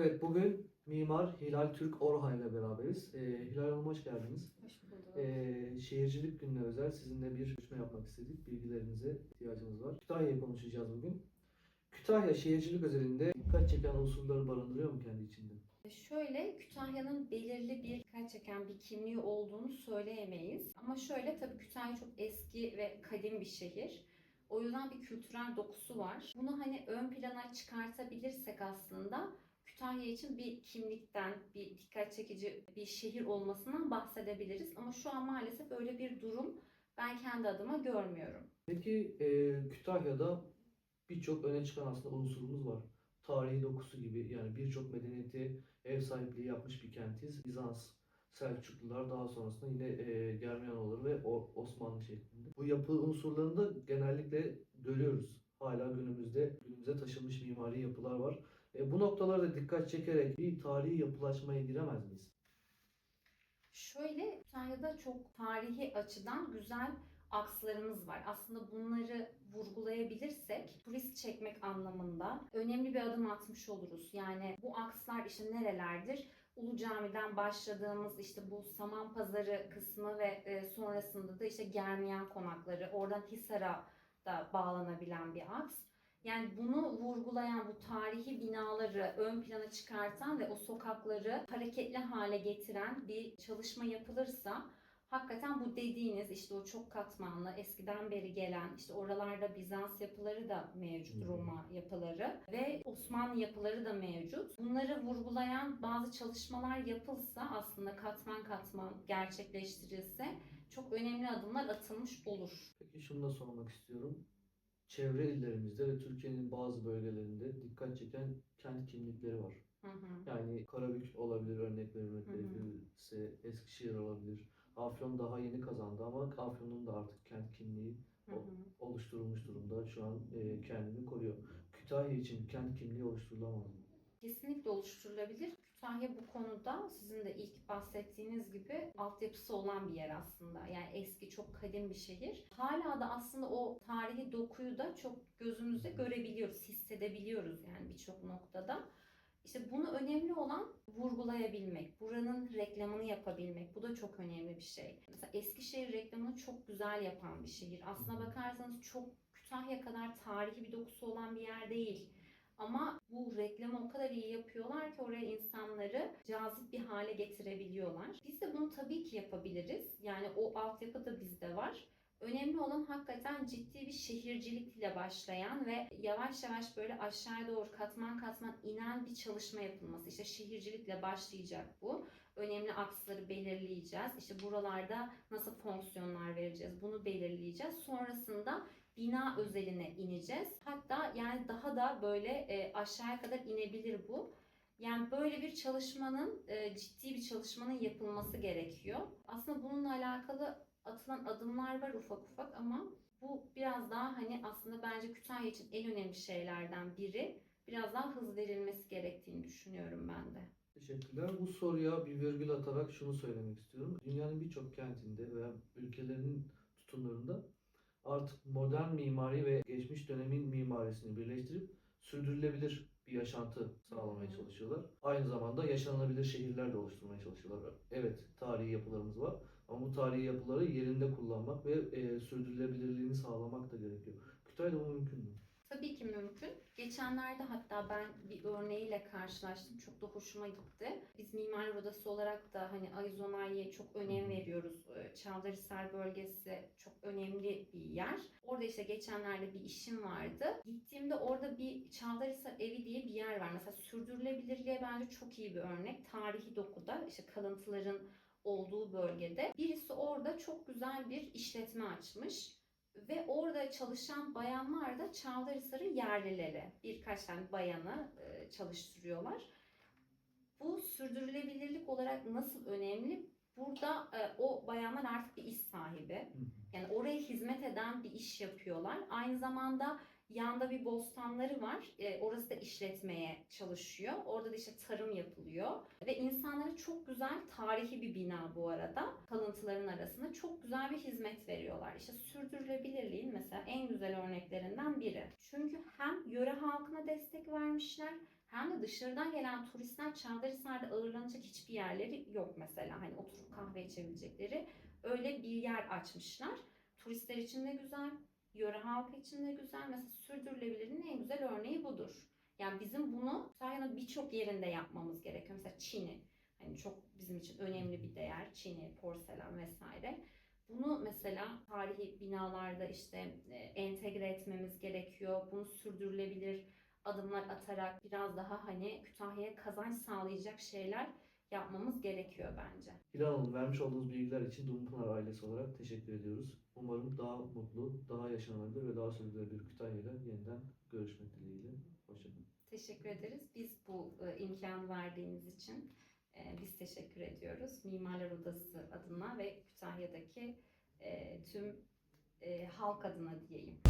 Evet bugün mimar Hilal Türk Orhan ile beraberiz. Ee, Hilal Hanım hoş geldiniz. Hoş bulduk. Ee, şehircilik gününe özel sizinle bir görüşme yapmak istedik. Bilgilerinize ihtiyacımız var. Kütahya'yı konuşacağız bugün. Kütahya şehircilik özelinde dikkat çeken unsurları barındırıyor mu kendi içinde? Şöyle Kütahya'nın belirli bir dikkat çeken bir kimliği olduğunu söyleyemeyiz. Ama şöyle tabii Kütahya çok eski ve kadim bir şehir. O yüzden bir kültürel dokusu var. Bunu hani ön plana çıkartabilirsek aslında Kütahya için bir kimlikten, bir dikkat çekici bir şehir olmasından bahsedebiliriz. Ama şu an maalesef öyle bir durum ben kendi adıma görmüyorum. Peki e, Kütahya'da birçok öne çıkan aslında unsurumuz var. Tarihi dokusu gibi yani birçok medeniyeti ev sahipliği yapmış bir kentiz. Bizans, Selçuklular daha sonrasında yine e, Germiyanoğulları ve o, Osmanlı şeklinde. Bu yapı unsurlarını da genellikle görüyoruz. Hala günümüzde günümüze taşınmış mimari yapılar var. E, bu noktalarda dikkat çekerek bir tarihi yapılaşmaya giremez miyiz? Şöyle Kütahya'da çok tarihi açıdan güzel akslarımız var. Aslında bunları vurgulayabilirsek turist çekmek anlamında önemli bir adım atmış oluruz. Yani bu akslar işte nerelerdir? Ulu Cami'den başladığımız işte bu Saman Pazarı kısmı ve e, sonrasında da işte Germiyan konakları, oradan Hisar'a da bağlanabilen bir aks. Yani bunu vurgulayan bu tarihi binaları ön plana çıkartan ve o sokakları hareketli hale getiren bir çalışma yapılırsa hakikaten bu dediğiniz işte o çok katmanlı eskiden beri gelen işte oralarda Bizans yapıları da mevcut. Roma yapıları ve Osmanlı yapıları da mevcut. Bunları vurgulayan bazı çalışmalar yapılsa aslında katman katman gerçekleştirilse çok önemli adımlar atılmış olur. Peki şunu da sormak istiyorum. Çevre illerimizde ve Türkiye'nin bazı bölgelerinde dikkat çeken kent kimlikleri var. Hı hı. Yani Karabük olabilir örnek vermek gerekirse, Eskişehir olabilir. Afyon daha yeni kazandı ama Afyon'un da artık kent kimliği Hı hı. oluşturulmuş durumda. Şu an e, kendini koruyor. Kütahya için kent kimliği oluşturulamaz mı? Kesinlikle oluşturulabilir. Kütahya bu konuda sizin de ilk bahsettiğiniz gibi altyapısı olan bir yer aslında. Yani eski çok kadim bir şehir. Hala da aslında o tarihi dokuyu da çok gözümüzde görebiliyoruz, hissedebiliyoruz yani birçok noktada. İşte bunu önemli olan vurgulayabilmek, buranın reklamını yapabilmek. Bu da çok önemli bir şey. Mesela Eskişehir reklamını çok güzel yapan bir şehir. Aslına bakarsanız çok Kütahya kadar tarihi bir dokusu olan bir yer değil. Ama bu reklamı o kadar iyi yapıyorlar ki oraya insanları cazip bir hale getirebiliyorlar. Biz de bunu tabii ki yapabiliriz. Yani o altyapı da bizde var. Önemli olan hakikaten ciddi bir şehircilikle başlayan ve yavaş yavaş böyle aşağıya doğru katman katman inen bir çalışma yapılması. İşte şehircilikle başlayacak bu. Önemli aksları belirleyeceğiz. İşte buralarda nasıl fonksiyonlar vereceğiz bunu belirleyeceğiz. Sonrasında bina özeline ineceğiz. Hatta yani daha da böyle e, aşağıya kadar inebilir bu. Yani böyle bir çalışmanın, e, ciddi bir çalışmanın yapılması gerekiyor. Aslında bununla alakalı atılan adımlar var ufak ufak ama bu biraz daha hani aslında bence Kütahya için en önemli şeylerden biri. Biraz daha hız verilmesi gerektiğini düşünüyorum ben de. Teşekkürler. Bu soruya bir virgül atarak şunu söylemek istiyorum. Dünyanın birçok kentinde veya ülkelerinin tutumlarında artık modern mimari ve geçmiş dönemin mimarisini birleştirip sürdürülebilir bir yaşantı sağlamaya çalışıyorlar. Aynı zamanda yaşanılabilir şehirler de oluşturmaya çalışıyorlar. Evet, tarihi yapılarımız var ama bu tarihi yapıları yerinde kullanmak ve e, sürdürülebilirliğini sağlamak da gerekiyor. Kütahya'da bu mümkün mü? Tabii ki mümkün. Geçenlerde hatta ben bir örneğiyle karşılaştım. Çok da hoşuma gitti. Biz Mimarlar Odası olarak da hani Arizona'ya çok önem veriyoruz. Ee, Çavdarhisar bölgesi çok önemli bir yer. Orada işte geçenlerde bir işim vardı. Gittiğimde orada bir Çavdarhisar evi diye bir yer var. Mesela sürdürülebilirliğe bence çok iyi bir örnek. Tarihi dokuda işte kalıntıların olduğu bölgede. Birisi orada çok güzel bir işletme açmış. Ve çalışan bayanlar da Çavdarhisar'ın yerlileri. Birkaç tane bayanı e, çalıştırıyorlar. Bu sürdürülebilirlik olarak nasıl önemli? Burada e, o bayanlar artık bir iş sahibi. Yani oraya hizmet eden bir iş yapıyorlar. Aynı zamanda yanda bir bostanları var. E, orası da işletmeye çalışıyor. Orada da işte tarım yapılıyor. Ve insanlara çok güzel tarihi bir bina bu arada. Kalıntıların arasında çok güzel bir hizmet veriyorlar. İşte sürdürülebilirliğin mesela en güzel örneklerinden biri. Çünkü hem yöre halkına destek vermişler hem de dışarıdan gelen turistler Çavdarhisar'da ağırlanacak hiçbir yerleri yok mesela. Hani oturup kahve içebilecekleri öyle bir yer açmışlar. Turistler için de güzel, yöre halkı için de güzel. Mesela sürdürülebilirliğin en güzel örneği budur. Yani bizim bunu Kütahya'nın birçok yerinde yapmamız gerekiyor. Mesela Çin'i. Hani çok bizim için önemli bir değer. Çin'i, porselen vesaire. Bunu mesela tarihi binalarda işte e, entegre etmemiz gerekiyor. Bunu sürdürülebilir adımlar atarak biraz daha hani Kütahya'ya kazanç sağlayacak şeyler yapmamız gerekiyor bence. Hilal Hanım vermiş olduğunuz bilgiler için Dumlupınar ailesi olarak teşekkür ediyoruz. Umarım daha mutlu, daha yaşanabilir ve daha sürdürülebilir Kütahya'yla yeniden görüşmek dileğiyle. Hoşçakalın. Teşekkür ederiz. Biz bu e, imkanı verdiğiniz için e, biz teşekkür ediyoruz. Mimarlar Odası adına ve Kütahya'daki e, tüm halk adına diyeyim.